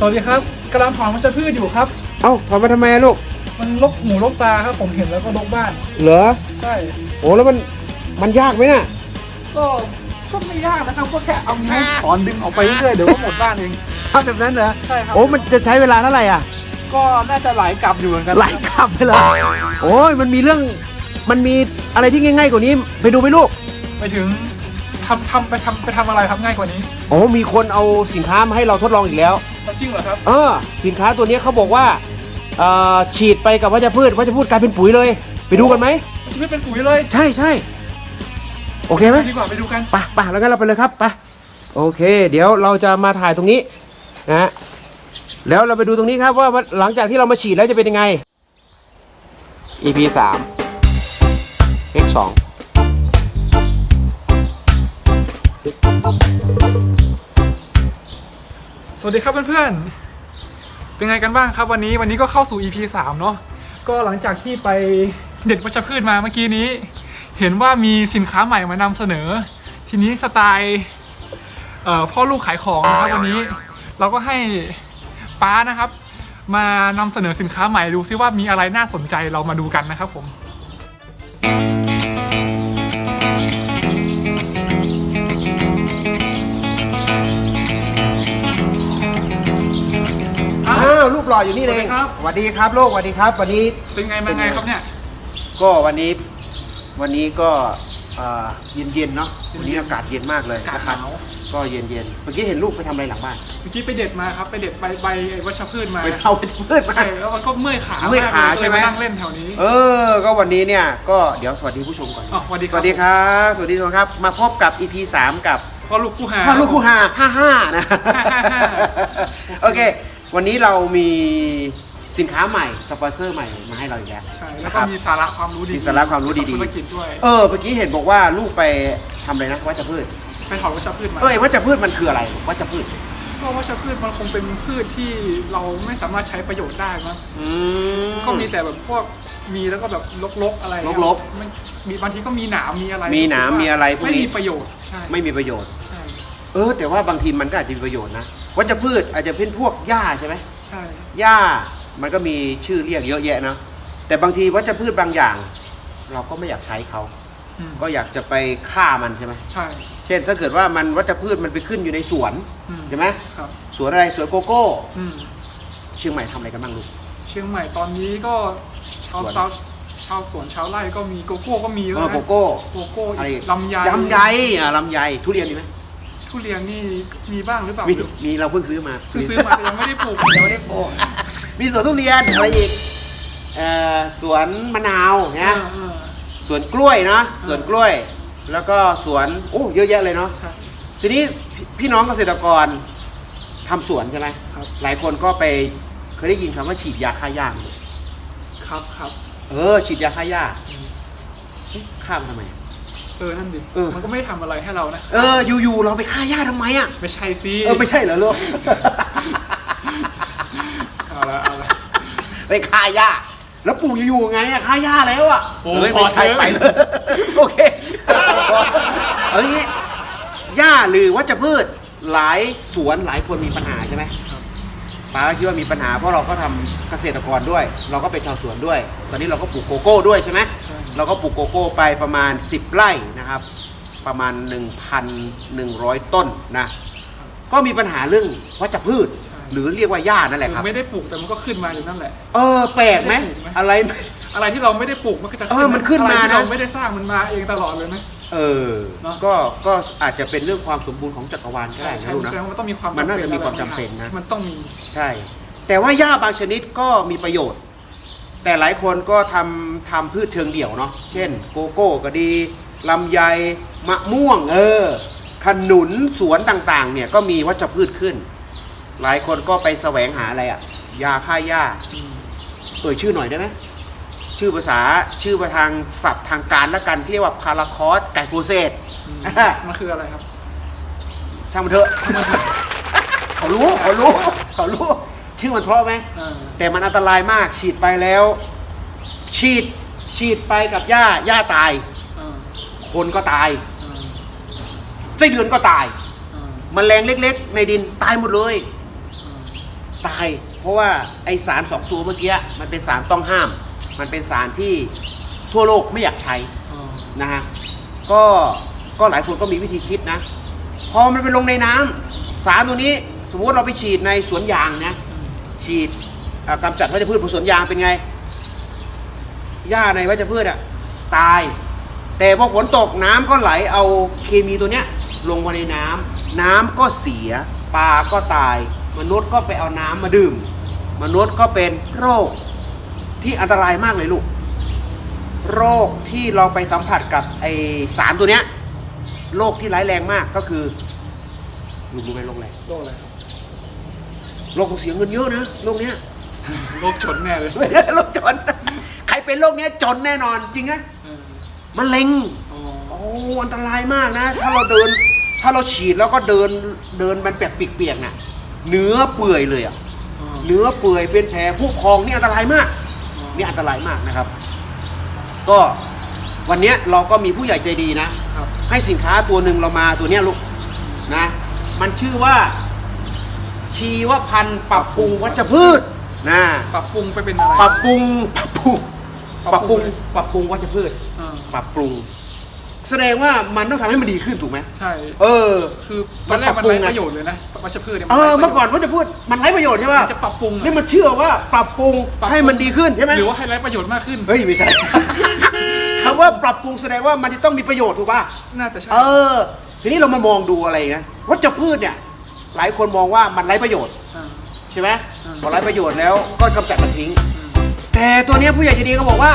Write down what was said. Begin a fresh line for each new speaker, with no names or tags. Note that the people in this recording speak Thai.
น่ะ
สวัสดีครับกำลังถอนมันจะพืชอยู่ครับ
เอ้าถอนมาทำไมอะลูก
มันลกหูลกตาครับ ผมเห็นแล้วก็ลกบ้าน
เหรอ
ใช่
โอ้แล้วมันมันยากไหมน่ะ
ก็ก็ไม่ยากนะครับก็แค่เอาไม้ถอนดึงออกไปเรื่อยๆเดี๋ยวก็หมดบ้านเอง
ทำแบบนั้นเหรอ
ใช่ครับ
โอ้มันจะใช้เวลาเท่าไหร่อะ
ก็น่าจะหลายกลับอยู่เหมือนกัน
หลายกลับไปเลยโอ้ยมันมีเรื่องมันมีอะไรที่ง่าย ๆ กว่านี้ ไปดูไหมลูก
ไปถึง ทำทำไปทำไปทำอะไรครับง่ายกว่านี้
โอ้มีคนเอาสินค้ามาให้เราทดลองอีกแล้ว
เอาจริงเหรอครับ
เออสินค้าตัวนี้เขาบอกว่าเอ่อฉีดไปกับวัชพืชวัชพืชกลายเป็นปุ๋ยเลย ไปดูกันไหม
ชีวิตเป็นปุ๋ยเลย
ใช่ใช่โอเคไหม
ดีกว่าไปดูกัน
ไปไปแล้วงั้นเราไปเลยครับไปโอเค เดี๋ยวเราจะมาถ่ายตรงนี้นะฮะแล้วเราไปดูตรงนี้ครับว่าว่าหลังจากที่เรามาฉีดแล้วจะเป็นยังไง EP สาม X สอง
สวัสดีครับเพื่อนๆ เป็นไงกันบ้างครับวันนี้วันนี้ก็เข้าสู่ EP 3 เนาะก็หลังจากที่ไปเด็ดวัชพืชมาเมื่อกี้นี้ เห็นว่ามีสินค้าใหม่มานำเสนอ ทีนี้สไตล์พ่อลูกขายของนะครับวันนี้เราก็ให้ป้านะครับ มานำเสนอสินค้าใหม่ดูซิว่ามีอะไรน่าสนใจเรามาดูกันนะครับผมา
ววรูปหล่ออยู่นี่เอง
สวัสดีครับ
สวัสดีครับลูกสวัสดีครับ วันนี้
เป็นไงมาไงครับเนี่ย
ก็วันนี้วันนี้ก็เย็นเย็นๆเนาะวันนี้อากาศเย็นมากเลย
อากาศ
นะค
ห
รับ
นาว
ก็เย็นเย็นๆเมื่อกี้เห็นลูกไปทำอะไรหลังบ้าน
เมื่อกี้ไปเด็ดมาครับ ไปเด็ดใบใบไอ้วัชพืชมา
ไปเอาไปพืชมา
ใช่แล้วมันก็เมื่อยขา
เมื่อยขาใช่ไหม
เลยนั่งเล่นแถวนี้
เออ ก็วันนี้เนี่ยก็เดี๋ยวสวัสดีผู้ชมก่อน
อ๋อสวัสดีครับ
สวัสดีครับ สวัสดีทุกคนครับ มาพบกับ EP 3 กับ
พ่อลูกคู่หา
พ่อลูกคู่หา55 นะ
55
โอเค วันนี้เรามีสินค้าใหม่สปอนเซอร์ใหม่มาให้เราอีกแล้ว
ใช่แล้ว
นะค
ก็
รับ
มีสาระความรู้ดี
มีสาระความรู้ดีๆ
ธุรกิจด้วย
เออเมื่อกี้เห็นบอกว่าลูกไปทำอะไรนะวัชพืช
ไปถอนวัชพืชมา
เอ้ยวัชพืชมันคืออะไรวัชพืช
ก็วัชพืชมันคงเป็นพืชที่เราไม่สามารถใช้ประโยชน์ได้มั้ง
อืม
ก็มีแต่แบบพวกมีแล้วก็แบบลกๆอะไร
รก
ไม่มีบางทีก็มีหนามมีอะไร
มีหนามมีอะไรพวกนี้
ไม่มีประโยชน์ใช่
ไม่มีประโยชน์
ใช่
เออ แต่ว่าบางทีมันก็อาจจะมีประโยชน์นะ วัชพืชอาจจะเป็นพวกหญ้าใช่ไหม
ใช่
หญ้ามันก็มีชื่อเรียกเยอะแยะนะแต่บางทีวัชพืชบางอย่าง เราก็ไม่อยากใช้เขา
อืม
ก็อยากจะไปฆ่ามันใช่ไหม
ใช่
เช่น ถ้าเกิดว่ามันวัชพืชมันไปขึ้นอยู่ในสวน
อืม
ใช่ไหม
ครับ
สวนอะไรสวนโกโก้
อืม
เชียงใหม่ทำอะไรกันบ้างลูก
เชียงใหม่ตอนนี้ก็ชาว
สวน
ชาวชาวสวนชาวไร่ก็มีโกโก้ก็มี
เอ
แล้ว
อ
นะ
โกโก้
โกโก้
อะไร
อีกลำไย
ลำไยอะลำไยทุเรียนมีไหม
ทุเรียนนี่มีบ้างหรือเปล่า
มีมีเราเพิ่งซื้อมา
เพิ่งซื้อมาแต่ยังไม่ได้ปลูก
ยังไม่ได้ปลูกมีสวนทุเรียนอะไรอีกเอ่อสวนมะนาว
เอ
นะ
อเออ
สวนกล้วยเนาะสวนกล้วย แล้วก็สวนโอ้เยอะแยะเลยเนาะ
ใช่
ทีนี้พี่พี่น้องเกษตรกรทำสวนใช่ไหม
ครับ
หลายคนก็ไปเคยได้ยินคำว่าฉีดยาฆ่าหญ้าไหม
ครับครับ
เออฉีดยาฆ่าหญ้า
อืม
เอ๊ะฆ่ามันทำไม
เออนั่นดิ
เออ
มันก็ไม่ได้ทำอะไรให้เรานะ
เออ อยู่ๆเราไปฆ่าหญ้าทำไมอะ
ไม่ใช่สิ
เออ ไม่ใช่เหรอลูก
เอาละเอาละ
ไปฆ่าหญ้าแล้วปลูกอยู่ๆไงอะฆ่าหญ้าแล้วอะ
โอ้
เอ้ยไม่ใช่
พอเถอะ
ไปเลย โอเค เอ้ยงี้หญ้าหรือวัชพืชหลายสวนหลายคนมีปัญหาใช่ไหม
ครับ
ป้าก็คิดว่ามีปัญหาเพราะเราก็ทำเกษตรกรด้วย เราก็เป็นชาวสวนด้วย ตอนนี้เราก็ปลูกโกโก้ด้วยใช่ไหม
ใช่
เราก็ปลูกโกโก้ไปประมาณ 10 ไร่นะครับ ประมาณ 1,100 ต้นนะ ก็มีปัญหาเรื่องวัชพืช
ใช่
หรือเรียกว่าหญ้านั่นแหละครับ
คือไม่ได้ปลูกแต่มันก็ขึ้นมาอยู่นั่นแหละ
เออแปลกไหม
ไม่ได้ปลูกไหม
อะไร
อะไรที่เราไม่ได้ปลูกมันก็จะ
เออมันขึ้นมา
อะไรที่
นะ
เราไม่ได้สร้างมันมาเองตลอดเลยไหม
เออ
เนอะ
ก็ก็อาจจะเป็นเรื่องความสมบูรณ์ของจักรวาลก็
ใช่
ได้
ใช่
นะลูก
แส
นะ
ดงว่ามันต้องมีความ
มันน่าจะ
จำ
มีความจำเป็นนะ
มันต้องมี
ใช่ แต่ว่าหญ้าบางชนิดก็มีประโยชน์ แต่หลายคนก็ทำทำพืชเชิงเดี่ยวเนาะเช่น โกโก้ก็ดีลำไยมะม่วงเออขนุนสวนต่างๆ เนี่ยก็มีวัชพืชขึ้น หลายคนก็ไปแสวงหาอะไรอะยาฆ่าหญ้าเอ่ยชื่อหน่อยได้ไหมชื่อภาษาชื่อประทางศัพท์ทางการละกันที่เรียกว่าพาราคอสไกโกเซต
อืม
อะ
มันคืออะไรครับ
ช่างมันเถอะเขารู้เขารู้เขารู้ ชื่อมันเพราะไหม
อ่า
แต่มันอันตรายมาก ฉีดไปแล้ว ฉีดฉีดไปกับหญ้าหญ้าตาย
อ่า
คนก็ตาย
อ่า
ไส้เดือนก็ตาย
อ่า
มแมลงเล็ก ๆ ในดินตายหมดเลย
อ่า
ตาย เพราะว่าไอสารสองตัวเมื่อกี้มันเป็นสารต้องห้าม มันเป็นสารที่ทั่วโลกไม่อยากใช้
อ๋อ
นะฮะ ก็ก็หลายคนก็มีวิธีคิดนะ พอมันไปลงในน้ำสารตัวนี้สมมติเราไปฉีดในสวนยางนะ ฉีดกำจัดวัชพืชบนสวนยางเป็นไงหญ้าในวัชพืชอะตาย แต่พอฝนตกน้ำก็ไหลเอาเคมีตัวเนี้ยลงมาในน้ำน้ำก็เสียปลาก็ตาย มนุษย์ก็ไปเอาน้ำมาดื่ม มนุษย์ก็เป็นโรคที่อันตรายมากเลยลูก โรคที่เราไปสัมผัสกับไอสารตัวเนี้ยโรคที่ร้ายแรงมากก็คือลุงรู้ไหมโรคอะไร
โรคอะไร
โรคเสียเงินเยอะนะโรคเนี้ย
โรคชนแน่เลย
ไม่ใช่โรคจน ใครเป็นโรคเนี้ยจนแน่นอนจริงไหม
เออ
มะเร็ง
อ๋อ
โอ้อันตรายมากนะ ถ้าเราเดิน ถ้าเราฉีดแล้วก็เดินเดินมันแปลกเปียกๆน่ะ เนื้อเปื่อยเลยอะ
อ๋อ
เนื้อเปื่อยเป็นแผลผู้พองนี่อันตรายมากนี่อันตรายมากนะครับ ก็วันเนี้ยเราก็มีผู้ใหญ่ใจดีนะ
ครับ
ให้สินค้าตัวหนึ่งเรามาตัวเนี้ยลูกนะ มันชื่อว่า ชีวพันธุ์ปรับปรุงวัชพืชนะ
ปรับปรุงไปเป็นอะไร
ปรับปรุงปรับปรุงป
ปรั
รับบป
ปรุ
รุง
ง
ปรับปรุงวัชพืช
อ่า
ปรับปรุง แสดงว่ามันต้องทำให้มันดีขึ้นถูกไหม
ใช่
เออ
คือตอนแรกมัน
มันปรับปรุง
ไร้
ไง
ประโยชน์เลยนะวัชพืชเนี่ย
เออ
ไร้ประโยช
เมื่อก่อนวัชพืชมันไร้ประโยชน์ใช่ป่ะ
มันจะปรับปรุงอะ
นี่มันเชื่อว่าปรับปรุง
ปรับปรุง
ให้มันดีขึ้นใช่ไหม
หรือว่าให้ไร้ประโยชน์มากขึ้น
เฮ้ยไม่ใช่ คำว่าปรับปรุงแสดงว่ามันจะต้องมีประโยชน์ถูกป่ะ
น่าจะใช่
เออ ทีนี้เรามามองดูอะไรนะวัชพืชเนี่ย หลายคนมองว่ามันไร้ประโยชน์ใช่ไหมพอไร้ประโยชน์แล้วก็กำจัดมันทิ้ง แต่ตัวนี้ผู้ใหญ่ใจดีก็บอกว่า